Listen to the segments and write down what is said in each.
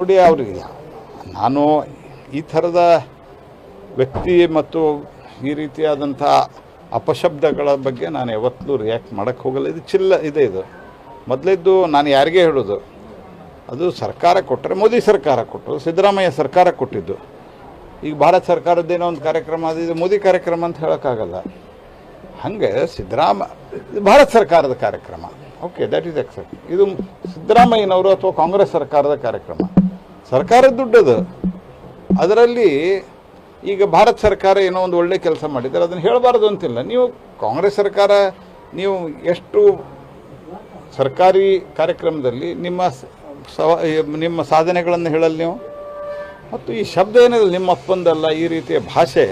ನೋಡಿ ಅವ್ರಿಗೆ ನಾನು ಈ ಥರದ ವ್ಯಕ್ತಿ ಮತ್ತು ಈ ರೀತಿಯಾದಂಥ ಅಪಶಬ್ದಗಳ ಬಗ್ಗೆ ನಾನು ಯಾವತ್ತೂ ರಿಯಾಕ್ಟ್ ಮಾಡೋಕ್ಕೆ ಹೋಗಲ್ಲ. ಇದು ಚಿಲ್ಲ, ಇದೆ ಇದು. ಮೊದಲಿದ್ದು ನಾನು ಯಾರಿಗೆ ಹೇಳೋದು? ಅದು ಸರ್ಕಾರ ಕೊಟ್ಟರೆ ಮೋದಿ ಸರ್ಕಾರ ಕೊಟ್ಟರು, ಸಿದ್ದರಾಮಯ್ಯ ಸರ್ಕಾರ ಕೊಟ್ಟಿದ್ದು. ಈಗ ಭಾರತ ಸರ್ಕಾರದ್ದೇನೋ ಒಂದು ಕಾರ್ಯಕ್ರಮ ಅದು ಇದು ಮೋದಿ ಕಾರ್ಯಕ್ರಮ ಅಂತ ಹೇಳೋಕ್ಕಾಗಲ್ಲ. ಹಾಗೆ ಸಿದ್ದರಾಮ ಭಾರತ ಸರ್ಕಾರದ ಕಾರ್ಯಕ್ರಮ. ಓಕೆ ದಟ್ ಈಸ್ ಎಕ್ಸೆಪ್ಟ್ ಇದು ಸಿದ್ದರಾಮಯ್ಯನವರು ಅಥವಾ ಕಾಂಗ್ರೆಸ್ ಸರ್ಕಾರದ ಕಾರ್ಯಕ್ರಮ. ಸರ್ಕಾರದ ದುಡ್ಡದು ಅದರಲ್ಲಿ ಈಗ ಭಾರತ ಸರ್ಕಾರ ಏನೋ ಒಂದು ಒಳ್ಳೆ ಕೆಲಸ ಮಾಡಿದ್ದಾರೆ, ಅದನ್ನು ಹೇಳಬಾರ್ದು ಅಂತಿಲ್ಲ. ನೀವು ಕಾಂಗ್ರೆಸ್ ಸರ್ಕಾರ, ನೀವು ಎಷ್ಟು ಸರ್ಕಾರಿ ಕಾರ್ಯಕ್ರಮದಲ್ಲಿ ನಿಮ್ಮ ನಿಮ್ಮ ಸಾಧನೆಗಳನ್ನು ಹೇಳಲ್ಲ ನೀವು? ಮತ್ತು ಈ ಶಬ್ದ ಏನಿದೆ ನಿಮ್ಮ ಅಪ್ಪಂದಲ್ಲ, ಈ ರೀತಿಯ ಭಾಷೆ,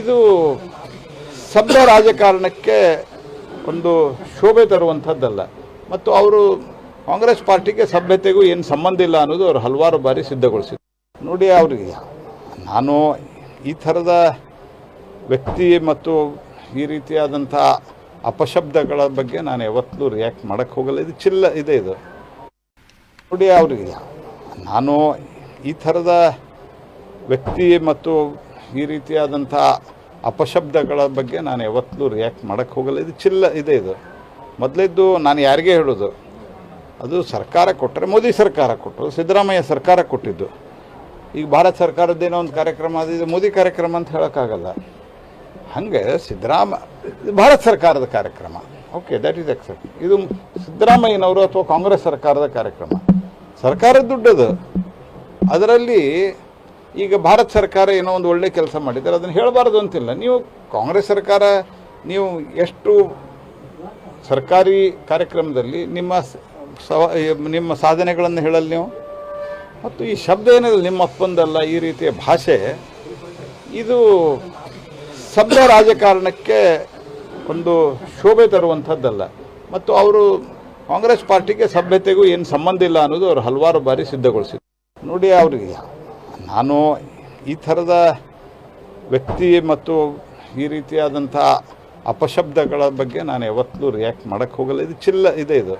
ಇದು ಸಭ್ಯ ರಾಜಕಾರಣಕ್ಕೆ ಒಂದು ಶೋಭೆ ತರುವಂಥದ್ದಲ್ಲ. ಮತ್ತು ಅವರು ಕಾಂಗ್ರೆಸ್ ಪಾರ್ಟಿಗೆ ಸಭ್ಯತೆಗೂ ಏನು ಸಂಬಂಧ ಇಲ್ಲ ಅನ್ನೋದು ಅವರು ಹಲವಾರು ಬಾರಿ ಸಿದ್ಧಗೊಳಿಸಿದ್ರು. ನೋಡಿ ಅವ್ರಿಗೆ, ನಾನು ಈ ಥರದ ವ್ಯಕ್ತಿ ಮತ್ತು ಈ ರೀತಿಯಾದಂಥ ಅಪಶಬ್ದಗಳ ಬಗ್ಗೆ ನಾನು ಯಾವತ್ತೂ ರಿಯಾಕ್ಟ್ ಮಾಡೋಕ್ಕೆ ಹೋಗಲ್ಲ. ಇದು ಚಿಲ್ಲ, ಇದೆ ಇದು. ನೋಡಿ ಅವ್ರಿಗೆ, ನಾನು ಈ ಥರದ ವ್ಯಕ್ತಿ ಮತ್ತು ಈ ರೀತಿಯಾದಂಥ ಅಪಶಬ್ದಗಳ ಬಗ್ಗೆ ನಾನು ಯಾವತ್ತೂ ರಿಯಾಕ್ಟ್ ಮಾಡೋಕ್ಕೆ ಹೋಗಲ್ಲ. ಇದು ಚಿಲ್ಲ, ಇದೆ ಇದು. ಮೊದಲಿದ್ದು ನಾನು ಯಾರಿಗೇ ಹೇಳೋದು? ಅದು ಸರ್ಕಾರ ಕೊಟ್ಟರೆ, ಮೋದಿ ಸರ್ಕಾರ ಕೊಟ್ಟರು, ಸಿದ್ದರಾಮಯ್ಯ ಸರ್ಕಾರ ಕೊಟ್ಟಿದ್ದು. ಈಗ ಭಾರತ ಸರ್ಕಾರದ್ದೇನೋ ಒಂದು ಕಾರ್ಯಕ್ರಮ, ಅದು ಇದು ಮೋದಿ ಕಾರ್ಯಕ್ರಮ ಅಂತ ಹೇಳೋಕ್ಕಾಗಲ್ಲ. ಹಾಗೆ ಸಿದ್ದರಾಮ, ಭಾರತ ಸರ್ಕಾರದ ಕಾರ್ಯಕ್ರಮ. ಓಕೆ ದಟ್ ಈಸ್ ಎಕ್ಸೆಪ್ಟ್ ಇದು ಸಿದ್ದರಾಮಯ್ಯನವರು ಅಥವಾ ಕಾಂಗ್ರೆಸ್ ಸರ್ಕಾರದ ಕಾರ್ಯಕ್ರಮ. ಸರ್ಕಾರದ ದುಡ್ಡದು. ಅದರಲ್ಲಿ ಈಗ ಭಾರತ ಸರ್ಕಾರ ಏನೋ ಒಂದು ಒಳ್ಳೆ ಕೆಲಸ ಮಾಡಿದ್ದಾರೆ, ಅದನ್ನು ಹೇಳಬಾರ್ದು ಅಂತಿಲ್ಲ. ನೀವು ಕಾಂಗ್ರೆಸ್ ಸರ್ಕಾರ, ನೀವು ಎಷ್ಟು ಸರ್ಕಾರಿ ಕಾರ್ಯಕ್ರಮದಲ್ಲಿ ನಿಮ್ಮ ಸವ ನಿಮ್ಮ ಸಾಧನೆಗಳನ್ನು ಹೇಳಲ್ಲ ನೀವು. ಮತ್ತು ಈ ಶಬ್ದ ಏನಿದೆ ನಿಮ್ಮ ಅಪ್ಪಂದಲ್ಲ ಈ ರೀತಿಯ ಭಾಷೆ. ಇದು ಸಭ್ಯ ರಾಜಕಾರಣಕ್ಕೆ ಒಂದು ಶೋಭೆ ತರುವಂಥದ್ದಲ್ಲ. ಮತ್ತು ಅವರು ಕಾಂಗ್ರೆಸ್ ಪಾರ್ಟಿಗೆ ಸಭ್ಯತೆಗೂ ಏನು ಸಂಬಂಧ ಇಲ್ಲ ಅನ್ನೋದು ಅವರು ಹಲವಾರು ಬಾರಿ ಸಿದ್ಧಗೊಳಿಸಿದ್ರು. ನೋಡಿ ಅವ್ರಿಗೆ, ನಾನು ಈ ಥರದ ವ್ಯಕ್ತಿ ಮತ್ತು ಈ ರೀತಿಯಾದಂಥ ಅಪಶಬ್ದಗಳ ಬಗ್ಗೆ ನಾನು ಯಾವತ್ತೂ ರಿಯಾಕ್ಟ್ ಮಾಡೋಕ್ಕೆ ಹೋಗಲ್ಲ. ಇದು ಚಿಲ್ಲ, ಇದೆ ಇದು.